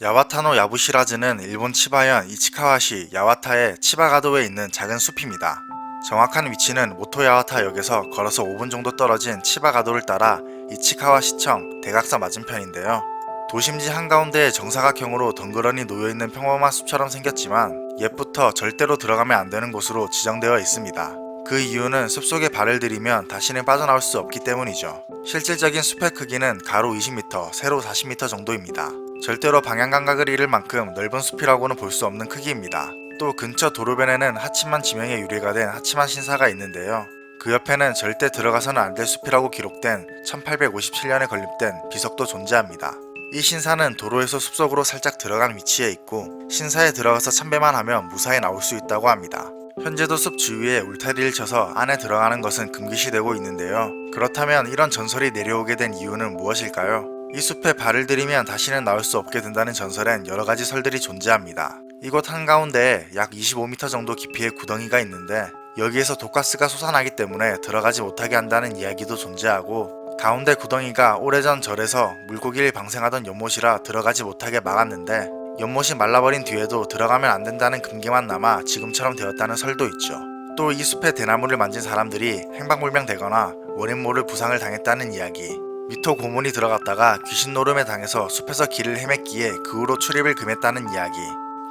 야와타노 야부시라즈는 일본 치바현 이치카와시 야와타의 치바가도에 있는 작은 숲입니다. 정확한 위치는 모토야와타역에서 걸어서 5분 정도 떨어진 치바가도를 따라 이치카와 시청 대각선 맞은편인데요. 도심지 한가운데에 정사각형으로 덩그러니 놓여있는 평범한 숲처럼 생겼지만 옛부터 절대로 들어가면 안 되는 곳으로 지정되어 있습니다. 그 이유는 숲속에 발을 들이면 다시는 빠져나올 수 없기 때문이죠. 실질적인 숲의 크기는 가로 20m, 세로 40m 정도입니다. 절대로 방향 감각을 잃을 만큼 넓은 숲이라고는 볼 수 없는 크기입니다. 또 근처 도로변에는 하치만 지명에 유래가 된 하치만 신사가 있는데요. 그 옆에는 절대 들어가서는 안 될 숲이라고 기록된 1857년에 건립된 비석도 존재합니다. 이 신사는 도로에서 숲속으로 살짝 들어간 위치에 있고 신사에 들어가서 참배만 하면 무사히 나올 수 있다고 합니다. 현재도 숲 주위에 울타리를 쳐서 안에 들어가는 것은 금기시되고 있는데요. 그렇다면 이런 전설이 내려오게 된 이유는 무엇일까요? 이 숲에 발을 들이면 다시는 나올 수 없게 된다는 전설엔 여러 가지 설들이 존재합니다. 이곳 한가운데에 약 25m 정도 깊이의 구덩이가 있는데 여기에서 독가스가 솟아나기 때문에 들어가지 못하게 한다는 이야기도 존재하고 가운데 구덩이가 오래전 절에서 물고기를 방생하던 연못이라 들어가지 못하게 막았는데 연못이 말라버린 뒤에도 들어가면 안 된다는 금기만 남아 지금처럼 되었다는 설도 있죠. 또 이 숲의 대나무를 만진 사람들이 행방불명되거나 원인 모를 부상을 당했다는 이야기. 미토 고문이 들어갔다가 귀신 노름에 당해서 숲에서 길을 헤맸기에 그 후로 출입을 금했다는 이야기.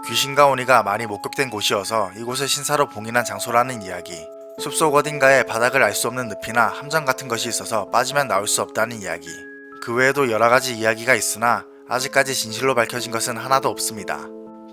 귀신과 오니가 많이 목격된 곳이어서 이곳을 신사로 봉인한 장소라는 이야기. 숲속 어딘가에 바닥을 알 수 없는 늪이나 함정 같은 것이 있어서 빠지면 나올 수 없다는 이야기. 그 외에도 여러 가지 이야기가 있으나 아직까지 진실로 밝혀진 것은 하나도 없습니다.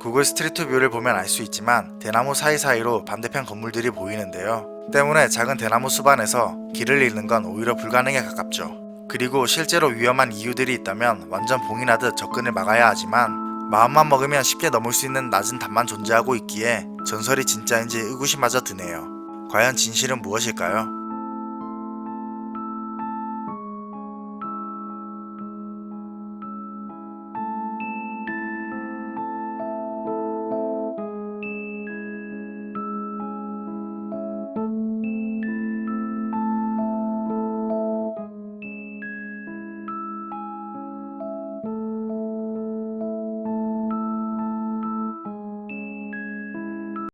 구글 스트리트 뷰를 보면 알 수 있지만 대나무 사이사이로 반대편 건물들이 보이는데요. 때문에 작은 대나무 숲 안에서 길을 잃는 건 오히려 불가능에 가깝죠. 그리고 실제로 위험한 이유들이 있다면 완전 봉인하듯 접근을 막아야 하지만 마음만 먹으면 쉽게 넘을 수 있는 낮은 담만 존재하고 있기에 전설이 진짜인지 의구심마저 드네요. 과연 진실은 무엇일까요?